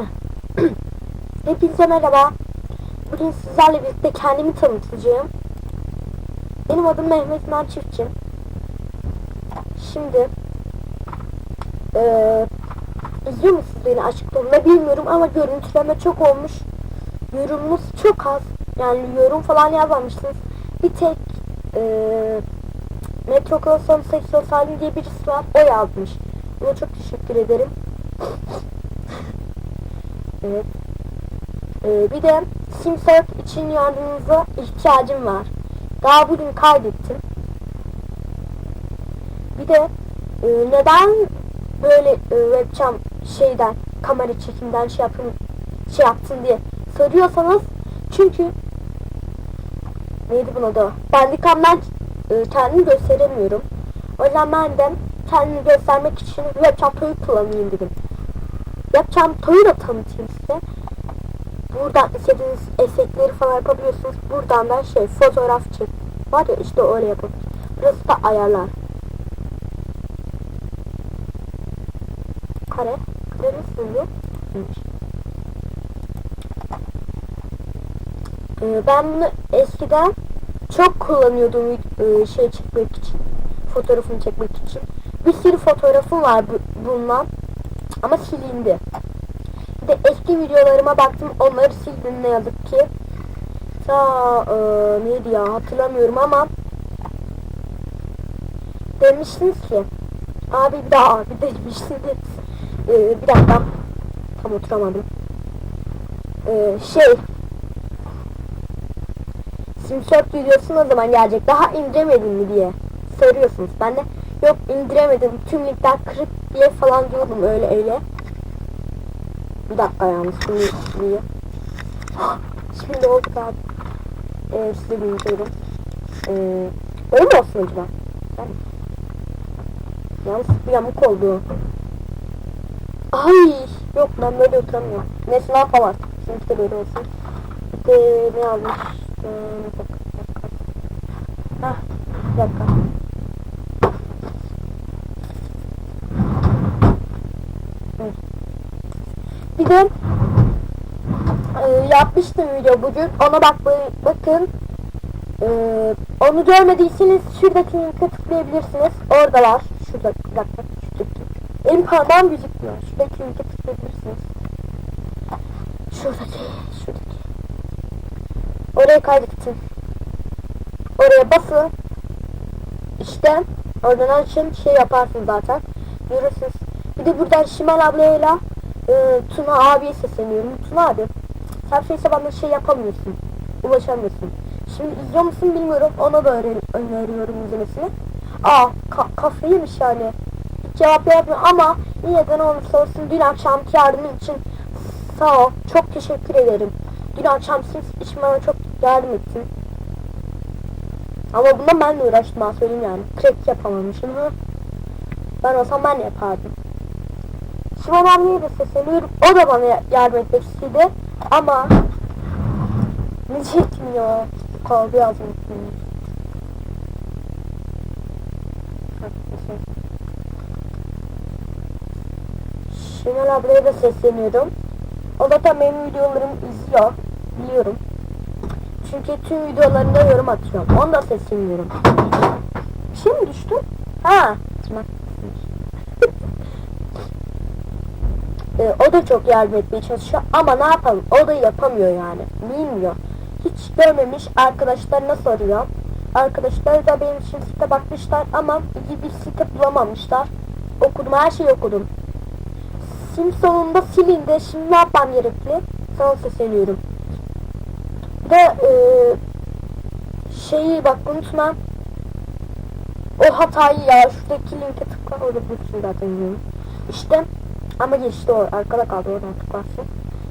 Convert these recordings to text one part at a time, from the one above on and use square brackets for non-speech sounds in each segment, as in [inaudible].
[coughs] Hepinize merhaba. Bugün sizlerle birlikte kendimi tanıtacağım. Benim adım Mehmet Nar Çiftçi. Şimdi eee izliyor musunuz beni açık durumda bilmiyorum ama görüntüleme çok olmuş. Yorumunuz çok az. Yani yorum falan yazmamışsınız. Bir tek eee Metro Kloson Seksüel Salim diye birisi var. O yazmış. Ona çok teşekkür ederim. Evet. Ee, bir de Simsark için yardımınıza ihtiyacım var. Daha bugün kaydettim. Bir de e, neden böyle e, webcam şeyden kamera çekimden şey yapın şey yaptın diye soruyorsanız çünkü neydi buna da Bandicam'dan e, kendimi gösteremiyorum. O yüzden ben de kendimi göstermek için webcam kullanayım dedim. Yapacağım toyu da tanıtayım size. Buradan istediğiniz efektleri falan yapabiliyorsunuz. Buradan da şey fotoğraf çek. Var ya işte öyle yapın. Burası da ayarlar. Kare. Kare? Neymiş. Ee, ben bunu eskiden çok kullanıyordum e, şey çekmek için. Fotoğrafını çekmek için. Bir sürü fotoğrafım var bu, bundan. Ama silindi. Bir de eski videolarıma baktım onları sildim ne yazık ki. Ta e, neydi ya hatırlamıyorum ama demiştiniz ki abi bir daha abi demiştiniz. E, bir dakika tam oturamadım. E, şey Simsört videosu ne zaman gelecek? Daha indiremedin mi diye soruyorsunuz. Ben de yok indiremedim. Tüm linkler kırık diye falan diyordum öyle öyle. Bir dakika yalnız şimdi diye. Şimdi oldu abi. Ee, size bilmiyorum. Ee, öyle olsun acaba? Ben... Yalnız bir yamuk oldu. Ay yok ben böyle oturamıyorum. Neyse ne yapalım artık. Şimdi de böyle olsun. De ne almış? Ee, bir dakika, bir. Hah, bir dakika. Bir de e, yapmıştım video bugün. Ona bak bakın. E, onu görmediyseniz şuradaki linke tıklayabilirsiniz. Orada var. Şurada bir dakika. Şuradaki. Benim parmağım gözükmüyor. Şuradaki linke tıklayabilirsiniz. Şuradaki. Şuradaki. Oraya kaydettim. Oraya basın. İşte oradan açın şey yaparsın zaten. Görürsünüz. Bir de buradan Şimal ablayla e, Tuna abiye sesleniyorum. Tuna abi sen şeyse bana şey yapamıyorsun. Ulaşamıyorsun. Şimdi izliyor musun bilmiyorum. Ona da öneriyorum izlemesini. Aa ka kafayı yemiş yani. Hiç cevap vermiyor ama yine de ne olursa olsun dün akşamki yardımın için sağ ol. Çok teşekkür ederim. Dün akşam siz için çok yardım ettin. Ama bundan ben de uğraştım ha söyleyeyim yani. Crack yapamamışım. Hı. Ben olsam ben de yapardım. Şimal abiye de sesleniyorum. O da bana yardım etmek istedi. Ama ne çekmiyor. Kaldı yazmak Şimal ablaya da sesleniyorum. O da da benim videolarımı izliyor. Biliyorum. Çünkü tüm videolarında yorum atıyorum. Onu da sesleniyorum. Bir şey mi düştü? Ha. Tırnak. Ee, o da çok yardım etmeye çalışıyor ama ne yapalım? O da yapamıyor yani. Bilmiyor. Hiç görmemiş. Arkadaşlarına soruyor arkadaşlar da benim için site bakmışlar ama iyi bir site bulamamışlar. Okudum her şeyi okudum. Sim sonunda silindi. Şimdi ne yapmam gerekli? Sana sesleniyorum bir de e, şeyi bak unutma o hatayı ya şuradaki linke tıkla orada bulursun zaten işte ama geçti o. Arkada kaldı oradan tıklarsın.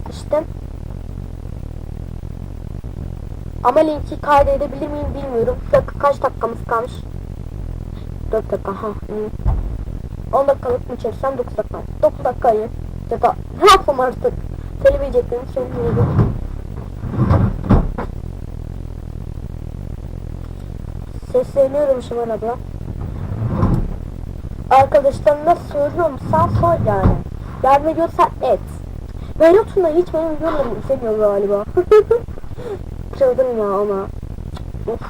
İşte. Ama linki kaydedebilir miyim bilmiyorum. Dakika kaç dakikamız kalmış? 4 dakika. Ha. 10 dakikalık mı çeksem 9 dakika. 9 dakikayı. Ya da yapalım artık? Söylemeyeceklerim söyleyeyim. Sesleniyorum şu an abla. Arkadaşlarına soruyorum sen sor yani. Yardım ediyorsan et. Berat Tuna hiç benim videolarımı izlemiyor galiba. [laughs] Çıldım ya ama. Of.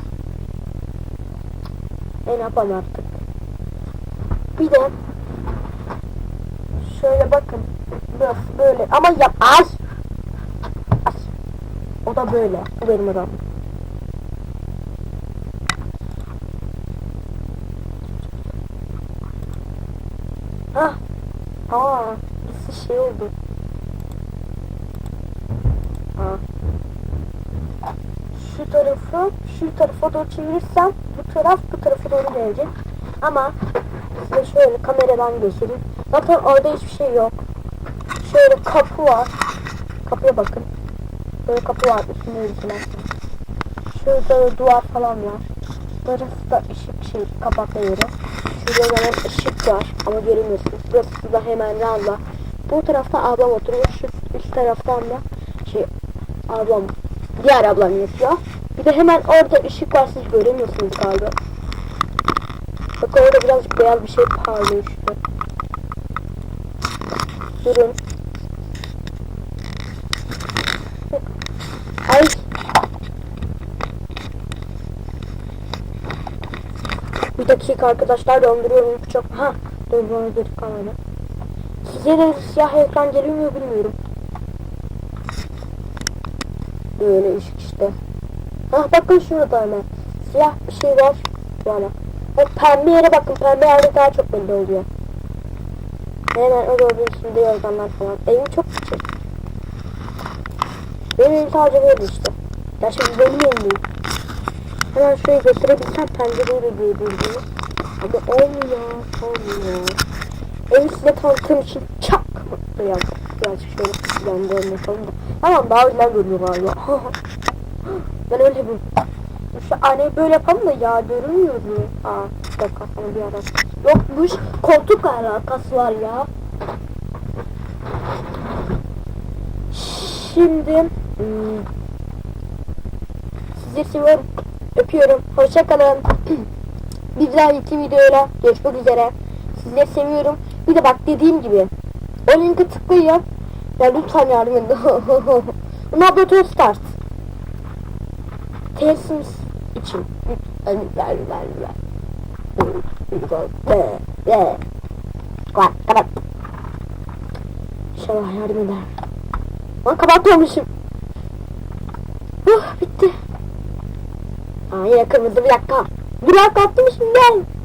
E ne yapalım artık. Bir de şöyle bakın. Burası böyle ama yap ay. Ay. O da böyle. Bu benim adam. Ah. Aa, birisi şey oldu. Aa. Şu tarafı, şu tarafa doğru çevirirsem bu taraf bu tarafa doğru gelecek. Ama size şöyle kameradan göstereyim. Zaten orada hiçbir şey yok. Şöyle kapı var. Kapıya bakın. Böyle kapı var üstünde yüzüne. Şurada duvar falan var. Burası da ışık şey kapatma yeri. Hemen ışık var ama göremiyorsunuz. Burası da hemen lamba. Bu tarafta ablam oturuyor. Şu üst taraftan da şey ablam diğer ablam yapıyor. Bir de hemen orada ışık var siz göremiyorsunuz galiba. Bak orada birazcık beyaz bir şey parlıyor işte. Durun. Ay. Bir dakika arkadaşlar donduruyorum çok. Ha donduruyorum dedik kamera. Size de siyah ekran geliyor mu bilmiyorum. Böyle ışık işte. Ah bakın şurada hemen. Siyah bir şey var. Böyle. Bak pembe yere bakın. Pembe yerde daha çok belli oluyor. Hemen o gördüğünüz üstünde yazanlar falan. Evim çok küçük. Benim evim sadece böyle işte. Ya şimdi benim evim değil. Hemen şuraya götürebilsem pencereyi de diyebildiğiniz. Ama olmuyor. Olmuyor. Evi size tanıtım için çak. Biraz, birazcık şöyle yanlarını yapalım da. Tamam daha güzel görünüyor galiba. [laughs] ben öyle bir şu hani böyle yapalım da ya görünmüyor mu? Aa bir dakika sana bir ara. Yokmuş koltuk alakası var ya. Şimdi hmm, sizi seviyorum. Öpüyorum. Hoşçakalın. [clears throat] bir dahaki videoyla görüşmek üzere. Sizleri seviyorum. Bir de bak dediğim gibi o linke tıklayın. Ya lütfen yardım edin. [laughs] Navigatör start. Tesimiz için. Lütfen. Kapat kapat. İnşallah yardım eder. Lan kapatmamışım. Huh bitti. Aa yine kırmızı bir dakika. Bir dakika attım şimdi ben.